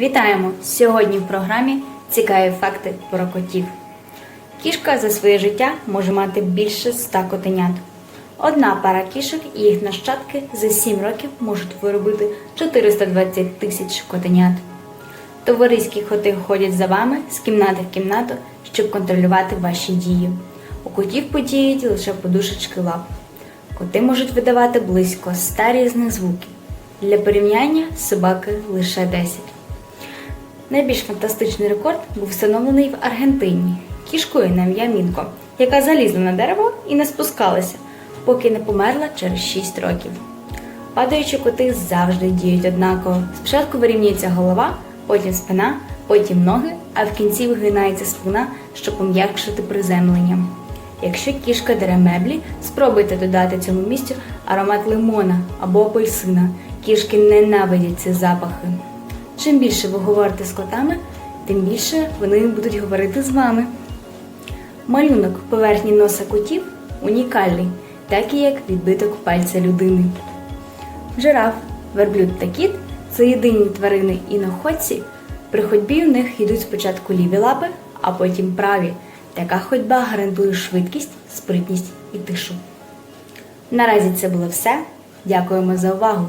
Вітаємо! Сьогодні в програмі цікаві факти про котів. Кішка за своє життя може мати більше ста котенят. Одна пара кішок і їх нащадки за 7 років можуть виробити 420 тисяч котенят. Товариські коти ходять за вами з кімнати в кімнату, щоб контролювати ваші дії. У котів подіють лише подушечки лап. Коти можуть видавати близько 100 різних звуків. Для порівняння собаки лише 10. Найбільш фантастичний рекорд був встановлений в Аргентині кішкою на ім'я Мінко, яка залізла на дерево і не спускалася, поки не померла через 6 років. Падаючі коти завжди діють однаково. Спочатку вирівнюється голова, потім спина, потім ноги, а в кінці вигинається спина, щоб пом'якшити приземлення. Якщо кішка дере меблі, спробуйте додати цьому місцю аромат лимона або апельсина. Кішки ненавидять ці запахи. Чим більше ви говорите з котами, тим більше вони будуть говорити з вами. Малюнок поверхні носа котів унікальний, так і як відбиток пальця людини. Жираф, верблюд та кіт це єдині тварини іноходці. При ходьбі у них йдуть спочатку ліві лапи, а потім праві. Така ходьба гарантує швидкість, спритність і тишу. Наразі це було все. Дякуємо за увагу!